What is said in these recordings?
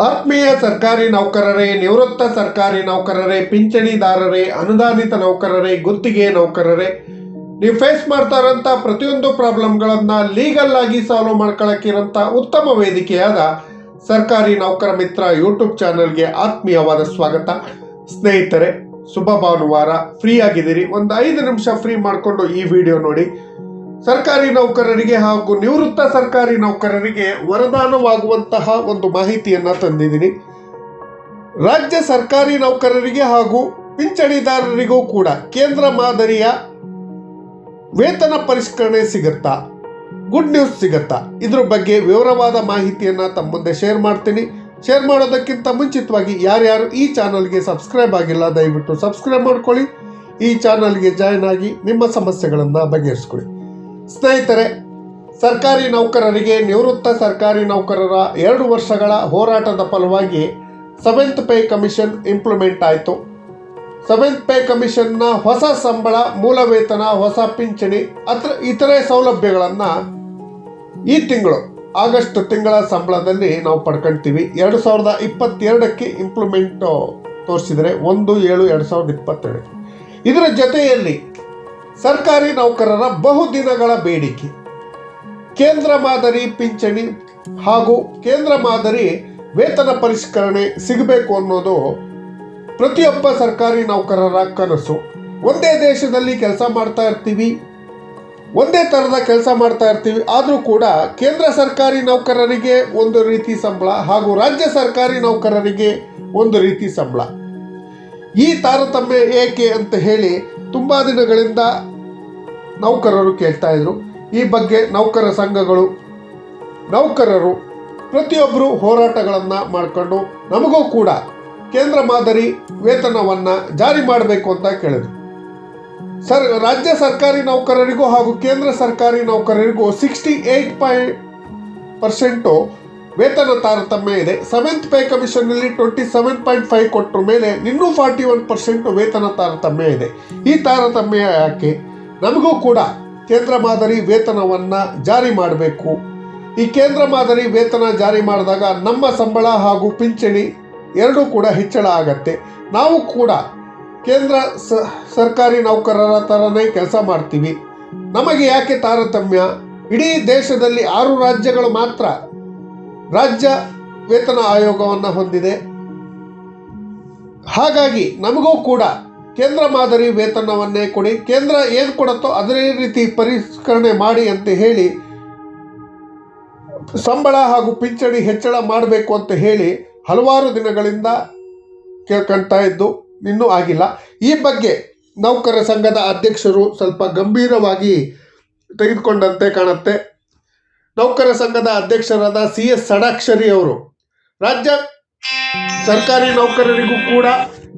ಆತ್ಮೀಯ ಸರ್ಕಾರಿ ನೌಕರರೇ, ನಿವೃತ್ತ ಸರ್ಕಾರಿ ನೌಕರರೇ, ಪಿಂಚಣಿದಾರರೇ, ಅನುದಾನಿತ ನೌಕರರೇ, ಗುತ್ತಿಗೆ ನೌಕರರೇ, ನೀವು ಫೇಸ್ ಮಾಡ್ತಾ ಇರೋಂಥ ಪ್ರತಿಯೊಂದು ಪ್ರಾಬ್ಲಮ್ಗಳನ್ನು ಲೀಗಲ್ ಆಗಿ ಸಾಲ್ವ್ ಮಾಡ್ಕೊಳಕ್ಕಿರೋಂಥ ಉತ್ತಮ ವೇದಿಕೆಯಾದ ಸರ್ಕಾರಿ ನೌಕರ ಮಿತ್ರ ಯೂಟ್ಯೂಬ್ ಚಾನಲ್ಗೆ ಆತ್ಮೀಯವಾದ ಸ್ವಾಗತ. ಸ್ನೇಹಿತರೆ, ಶುಭ ಭಾನುವಾರ. ಫ್ರೀ ಆಗಿದ್ದೀರಿ. ಒಂದು ಐದು ನಿಮಿಷ ಫ್ರೀ ಮಾಡಿಕೊಂಡು ಈ ವಿಡಿಯೋ ನೋಡಿ. ಸರ್ಕಾರಿ ನೌಕರರಿಗೆ ಹಾಗೂ ನಿವೃತ್ತ ಸರ್ಕಾರಿ ನೌಕರರಿಗೆ ವರದಾನವಾಗುವಂತಹ ಒಂದು ಮಾಹಿತಿಯನ್ನು ತಂದಿದ್ದೀನಿ. ರಾಜ್ಯ ಸರ್ಕಾರಿ ನೌಕರರಿಗೆ ಹಾಗೂ ಪಿಂಚಣಿದಾರರಿಗೂ ಕೂಡ ಕೇಂದ್ರ ಮಾದರಿಯ ವೇತನ ಪರಿಷ್ಕರಣೆ ಸಿಗುತ್ತಾ? ಗುಡ್ ನ್ಯೂಸ್ ಸಿಗುತ್ತಾ? ಇದ್ರ ಬಗ್ಗೆ ವಿವರವಾದ ಮಾಹಿತಿಯನ್ನು ತಮ್ಮ ಮುಂದೆ ಶೇರ್ ಮಾಡ್ತೀನಿ. ಶೇರ್ ಮಾಡೋದಕ್ಕಿಂತ ಮುಂಚಿತವಾಗಿ ಯಾರ್ಯಾರು ಈ ಚಾನಲ್ಗೆ ಸಬ್ಸ್ಕ್ರೈಬ್ ಆಗಿಲ್ಲ, ದಯವಿಟ್ಟು ಸಬ್ಸ್ಕ್ರೈಬ್ ಮಾಡ್ಕೊಳ್ಳಿ. ಈ ಚಾನಲ್ಗೆ ಜಾಯ್ನ್ ಆಗಿ ನಿಮ್ಮ ಸಮಸ್ಯೆಗಳನ್ನು ಬಗೆಹರಿಸ್ಕೊಳ್ಳಿ. ಸ್ನೇಹಿತರೆ, ಸರ್ಕಾರಿ ನೌಕರರಿಗೆ ನಿವೃತ್ತ ಸರ್ಕಾರಿ ನೌಕರರ ಎರಡು ವರ್ಷಗಳ ಹೋರಾಟದ ಫಲವಾಗಿ ಸೆವೆಂತ್ ಪೇ ಕಮಿಷನ್ ಇಂಪ್ಲಿಮೆಂಟ್ ಆಯಿತು. ಸೆವೆಂತ್ ಪೇ ಕಮಿಷನ್ನ ಹೊಸ ಸಂಬಳ, ಮೂಲ ವೇತನ, ಹೊಸ ಪಿಂಚಣಿ, ಅತ್ರ ಇತರೆ ಸೌಲಭ್ಯಗಳನ್ನು ಈ ತಿಂಗಳು, ಆಗಸ್ಟ್ ತಿಂಗಳ ಸಂಬಳದಲ್ಲಿ ನಾವು ಪಡ್ಕೊಳ್ತೀವಿ ಎರಡು ಸಾವಿರದ ಇಪ್ಪತ್ತೆರಡಕ್ಕೆ ಇಂಪ್ಲಿಮೆಂಟು ತೋರಿಸಿದರೆ ಒಂದು, ಏಳು, ಎರಡು ಸಾವಿರದ ಇಪ್ಪತ್ತೆರಡು. ಇದರ ಜೊತೆಯಲ್ಲಿ ಸರ್ಕಾರಿ ನೌಕರರ ಬಹುದಿನಗಳ ಬೇಡಿಕೆ. ಕೇಂದ್ರ ಮಾದರಿ ಪಿಂಚಣಿ ಹಾಗೂ ಕೇಂದ್ರ ಮಾದರಿ ವೇತನ ಪರಿಷ್ಕರಣೆ ಸಿಗಬೇಕು ಅನ್ನೋದು ಪ್ರತಿಯೊಬ್ಬ ಸರ್ಕಾರಿ ನೌಕರರ ಕನಸು. ಒಂದೇ ದೇಶದಲ್ಲಿ ಕೆಲಸ ಮಾಡ್ತಾ ಇರ್ತೀವಿ, ಒಂದೇ ಥರದ ಕೆಲಸ ಮಾಡ್ತಾ ಇರ್ತೀವಿ, ಆದರೂ ಕೂಡ ಕೇಂದ್ರ ಸರ್ಕಾರಿ ನೌಕರರಿಗೆ ಒಂದು ರೀತಿ ಸಂಬಳ ಹಾಗೂ ರಾಜ್ಯ ಸರ್ಕಾರಿ ನೌಕರರಿಗೆ ಒಂದು ರೀತಿ ಸಂಬಳ. ಈ ತಾರತಮ್ಯ ಏಕೆ ಅಂತ ಹೇಳಿ ತುಂಬ ದಿನಗಳಿಂದ ನೌಕರರು ಕೇಳ್ತಾ ಇದ್ರು. ಈ ಬಗ್ಗೆ ನೌಕರ ಸಂಘಗಳು, ನೌಕರರು ಪ್ರತಿಯೊಬ್ಬರು ಹೋರಾಟಗಳನ್ನು ಮಾಡಿಕೊಂಡು ನಮಗೂ ಕೂಡ ಕೇಂದ್ರ ಮಾದರಿ ವೇತನವನ್ನು ಜಾರಿ ಮಾಡಬೇಕು ಅಂತ ಕೇಳಿದ್ರು. ಸರ್, ರಾಜ್ಯ ಸರ್ಕಾರಿ ನೌಕರರಿಗೂ ಹಾಗೂ ಕೇಂದ್ರ ಸರ್ಕಾರಿ ನೌಕರರಿಗೂ ಸಿಕ್ಸ್ಟಿ ಏಯ್ಟ್ ಪಾಯಿಂಟ್ ಪರ್ಸೆಂಟು ವೇತನ ತಾರತಮ್ಯ ಇದೆ ಸೆವೆಂತ್ ಪೇ ಕಮಿಷನ್ನಲ್ಲಿ ಟ್ವೆಂಟಿ ಸೆವೆನ್ ಪಾಯಿಂಟ್ ಫೈವ್ ಕೊಟ್ಟರ ಮೇಲೆ ಇನ್ನೂ ಫಾರ್ಟಿ ಒನ್ ಪರ್ಸೆಂಟ್ ವೇತನ ತಾರತಮ್ಯ ಇದೆ ಈ ತಾರತಮ್ಯ ಯಾಕೆ? ನಮಗೂ ಕೂಡ ಕೇಂದ್ರ ಮಾದರಿ ವೇತನವನ್ನು ಜಾರಿ ಮಾಡಬೇಕು. ಈ ಕೇಂದ್ರ ಮಾದರಿ ವೇತನ ಜಾರಿ ಮಾಡಿದಾಗ ನಮ್ಮ ಸಂಬಳ ಹಾಗೂ ಪಿಂಚಣಿ ಎರಡೂ ಕೂಡ ಹೆಚ್ಚಳ ಆಗತ್ತೆ. ನಾವು ಕೂಡ ಕೇಂದ್ರ ಸರ್ಕಾರಿ ನೌಕರರ ಥರನೇ ಕೆಲಸ ಮಾಡ್ತೀವಿ. ನಮಗೆ ಯಾಕೆ ತಾರತಮ್ಯ? ಇಡೀ ದೇಶದಲ್ಲಿ ಆರು ರಾಜ್ಯಗಳು ಮಾತ್ರ ರಾಜ್ಯ ವೇತನ ಆಯೋಗವನ್ನು ಹೊಂದಿದೆ. ಹಾಗಾಗಿ ನಮಗೂ ಕೂಡ ಕೇಂದ್ರ ಮಾದರಿ ವೇತನವನ್ನೇ ಕೊಡಿ. ಕೇಂದ್ರ ಏನು ಕೊಡುತ್ತೋ ಅದೇ ರೀತಿ ಪರಿಷ್ಕರಣೆ ಮಾಡಿ ಅಂತ ಹೇಳಿ, ಸಂಬಳ ಹಾಗೂ ಪಿಂಚಣಿ ಹೆಚ್ಚಳ ಮಾಡಬೇಕು ಅಂತ ಹೇಳಿ ಹಲವಾರು ದಿನಗಳಿಂದ ಕೇಳ್ಕೊಳ್ತಾ ಇದ್ದು ಇನ್ನೂ ಆಗಿಲ್ಲ. ಈ ಬಗ್ಗೆ ನೌಕರ ಸಂಘದ ಅಧ್ಯಕ್ಷರು ಸ್ವಲ್ಪ ಗಂಭೀರವಾಗಿ ತೆಗೆದುಕೊಂಡಂತೆ ಕಾಣುತ್ತೆ. ನೌಕರ ಸಂಘದ ಅಧ್ಯಕ್ಷರಾದ ಸಿ ಎಸ್ ಸಡಾಕ್ಷರಿ ಅವರು, ರಾಜ್ಯ ಸರ್ಕಾರಿ ನೌಕರರಿಗೂ ಕೂಡ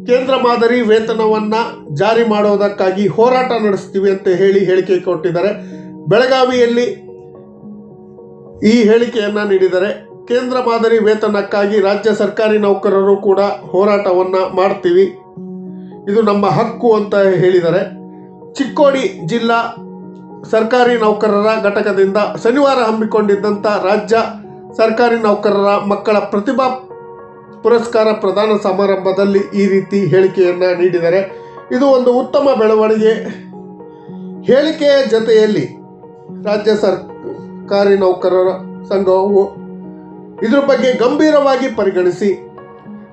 ಕೇಂದ್ರ ಮಾದರಿ ವೇತನವನ್ನು ಜಾರಿ ಮಾಡೋದಕ್ಕಾಗಿ ಹೋರಾಟ ನಡೆಸ್ತೀವಿ ಅಂತ ಹೇಳಿ ಹೇಳಿಕೆ ಕೊಟ್ಟಿದ್ದಾರೆ. ಬೆಳಗಾವಿಯಲ್ಲಿ ಈ ಹೇಳಿಕೆಯನ್ನು ನೀಡಿದರೆ ಕೇಂದ್ರ ಮಾದರಿ ವೇತನಕ್ಕಾಗಿ ರಾಜ್ಯ ಸರ್ಕಾರಿ ನೌಕರರು ಕೂಡ ಹೋರಾಟವನ್ನು ಮಾಡ್ತೀವಿ. ಇದು ನಮ್ಮ ಹಕ್ಕು ಅಂತ ಹೇಳಿದ್ದಾರೆ. ಚಿಕ್ಕೋಡಿ ಜಿಲ್ಲಾ ಸರ್ಕಾರಿ ನೌಕರರ ಘಟಕದಿಂದ ಶನಿವಾರ ಹಮ್ಮಿಕೊಂಡಿದ್ದಂಥ ರಾಜ್ಯ ಸರ್ಕಾರಿ ನೌಕರರ ಮಕ್ಕಳ ಪ್ರತಿಭಾ ಪುರಸ್ಕಾರ ಪ್ರದಾನ ಸಮಾರಂಭದಲ್ಲಿ ಈ ರೀತಿ ಹೇಳಿಕೆಯನ್ನು ನೀಡಿದರೆ ಇದು ಒಂದು ಉತ್ತಮ ಬೆಳವಣಿಗೆ. ಹೇಳಿಕೆಯ ಜೊತೆಯಲ್ಲಿ ರಾಜ್ಯ ಸರ್ಕಾರಿ ನೌಕರರ ಸಂಘವು ಇದರ ಬಗ್ಗೆ ಗಂಭೀರವಾಗಿ ಪರಿಗಣಿಸಿ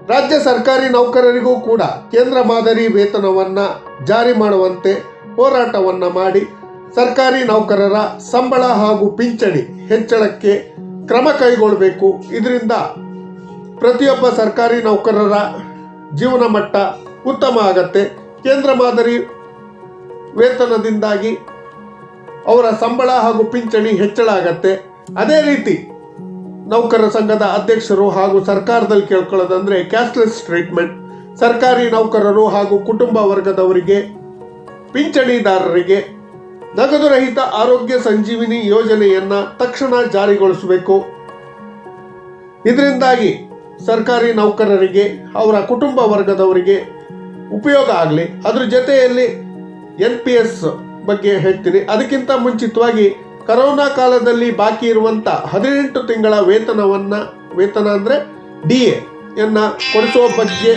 ರಾಜ್ಯ ಸರ್ಕಾರಿ ನೌಕರರಿಗೂ ಕೂಡ ಕೇಂದ್ರ ಮಾದರಿ ವೇತನವನ್ನು ಜಾರಿ ಮಾಡುವಂತೆ ಹೋರಾಟವನ್ನು ಮಾಡಿ ಸರ್ಕಾರಿ ನೌಕರರ ಸಂಬಳ ಹಾಗೂ ಪಿಂಚಣಿ ಹೆಚ್ಚಳಕ್ಕೆ ಕ್ರಮ ಕೈಗೊಳ್ಳಬೇಕು. ಇದರಿಂದ ಪ್ರತಿಯೊಬ್ಬ ಸರ್ಕಾರಿ ನೌಕರರ ಜೀವನ ಮಟ್ಟ ಉತ್ತಮ ಆಗತ್ತೆ. ಕೇಂದ್ರ ಮಾದರಿ ವೇತನದಿಂದಾಗಿ ಅವರ ಸಂಬಳ ಹಾಗೂ ಪಿಂಚಣಿ ಹೆಚ್ಚಳ ಆಗತ್ತೆ. ಅದೇ ರೀತಿ ನೌಕರ ಸಂಘದ ಅಧ್ಯಕ್ಷರು ಹಾಗೂ ಸರ್ಕಾರದಲ್ಲಿ ಕೇಳ್ಕೊಳ್ಳೋದಂದ್ರೆ ಕ್ಯಾಶ್ಲೆಸ್ ಟ್ರೀಟ್ಮೆಂಟ್. ಸರ್ಕಾರಿ ನೌಕರರು ಹಾಗೂ ಕುಟುಂಬ ವರ್ಗದವರಿಗೆ, ಪಿಂಚಣಿದಾರರಿಗೆ ನಗದು ರಹಿತ ಆರೋಗ್ಯ ಸಂಜೀವಿನಿ ಯೋಜನೆಯನ್ನ ತಕ್ಷಣ ಜಾರಿಗೊಳಿಸಬೇಕು. ಇದರಿಂದಾಗಿ ಸರ್ಕಾರಿ ನೌಕರರಿಗೆ, ಅವರ ಕುಟುಂಬ ವರ್ಗದವರಿಗೆ ಉಪಯೋಗ ಆಗಲಿ. ಅದ್ರ ಜೊತೆಯಲ್ಲಿ ಎನ್ ಪಿ ಎಸ್ ಬಗ್ಗೆ ಹೇಳ್ತೀನಿ. ಅದಕ್ಕಿಂತ ಮುಂಚಿತವಾಗಿ ಕರೋನಾ ಕಾಲದಲ್ಲಿ ಬಾಕಿ ಇರುವಂಥ ಹದಿನೆಂಟು ತಿಂಗಳ ವೇತನವನ್ನು, ವೇತನ ಅಂದರೆ ಡಿ ಎನ್ನು ಕೊಡಿಸುವ ಬಗ್ಗೆ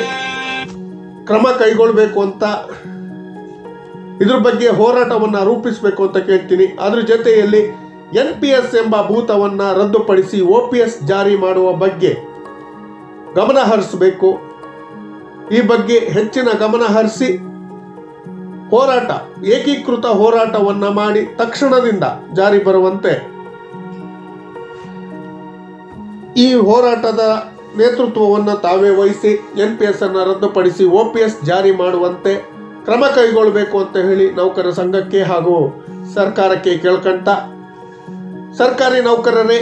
ಕ್ರಮ ಕೈಗೊಳ್ಳಬೇಕು ಅಂತ ಇದ್ರ ಬಗ್ಗೆ ಹೋರಾಟವನ್ನು ರೂಪಿಸಬೇಕು ಅಂತ ಕೇಳ್ತೀನಿ. ಅದ್ರ ಜೊತೆಯಲ್ಲಿ ಎನ್ ಪಿ ಎಸ್ ಎಂಬ ಭೂತವನ್ನ ರದ್ದುಪಡಿಸಿ ಒ ಪಿ ಎಸ್ ಜಾರಿ ಮಾಡುವ ಬಗ್ಗೆ ಗಮನ ಹರಿಸಬೇಕು. ಈ ಬಗ್ಗೆ ಹೆಚ್ಚಿನ ಗಮನ ಹರಿಸಿ ಹೋರಾಟ, ಏಕೀಕೃತ ಹೋರಾಟವನ್ನ ಮಾಡಿ ತಕ್ಷಣದಿಂದ ಜಾರಿ ಬರುವಂತೆ. ಈ ಹೋರಾಟದ ನೇತೃತ್ವವನ್ನು ತಾವೇ ವಹಿಸಿ ಎನ್ ಪಿ ಎಸ್ ಅನ್ನು ರದ್ದುಪಡಿಸಿ ಒ ಪಿ ಎಸ್ ಜಾರಿ ಮಾಡುವಂತೆ ಕ್ರಮ ಕೈಗೊಳ್ಳಬೇಕು ಅಂತ ಹೇಳಿ ನೌಕರ ಸಂಘಕ್ಕೆ ಹಾಗೂ ಸರ್ಕಾರಕ್ಕೆ ಕೇಳ್ಕಂತ ಸರ್ಕಾರಿ ನೌಕರರೇ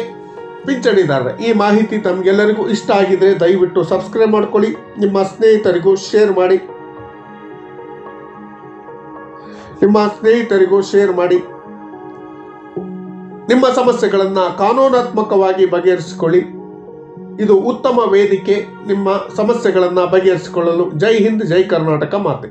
ಪಿಂಚಣಿದಾರರೇ. ಈ ಮಾಹಿತಿ ತಮಗೆಲ್ಲರಿಗೂ ಇಷ್ಟ ಆಗಿದ್ರೆ ದಯವಿಟ್ಟು ಸಬ್ಸ್ಕ್ರೈಬ್ ಮಾಡ್ಕೊಳ್ಳಿ, ನಿಮ್ಮ ಸ್ನೇಹಿತರಿಗೂ ಶೇರ್ ಮಾಡಿ. ನಿಮ್ಮ ಸ್ನೇಹಿತರಿಗೂ ಶೇರ್ ಮಾಡಿ. ನಿಮ್ಮ ಸಮಸ್ಯೆಗಳನ್ನು ಕಾನೂನಾತ್ಮಕವಾಗಿ ಬಗೆಹರಿಸಿಕೊಳ್ಳಿ. ಇದು ಉತ್ತಮ ವೇದಿಕೆ, ನಿಮ್ಮ ಸಮಸ್ಯೆಗಳನ್ನು ಬಗೆಹರಿಸಿಕೊಳ್ಳಲು ಜೈ ಹಿಂದ್, ಜೈ ಕರ್ನಾಟಕ ಮಾತೆ.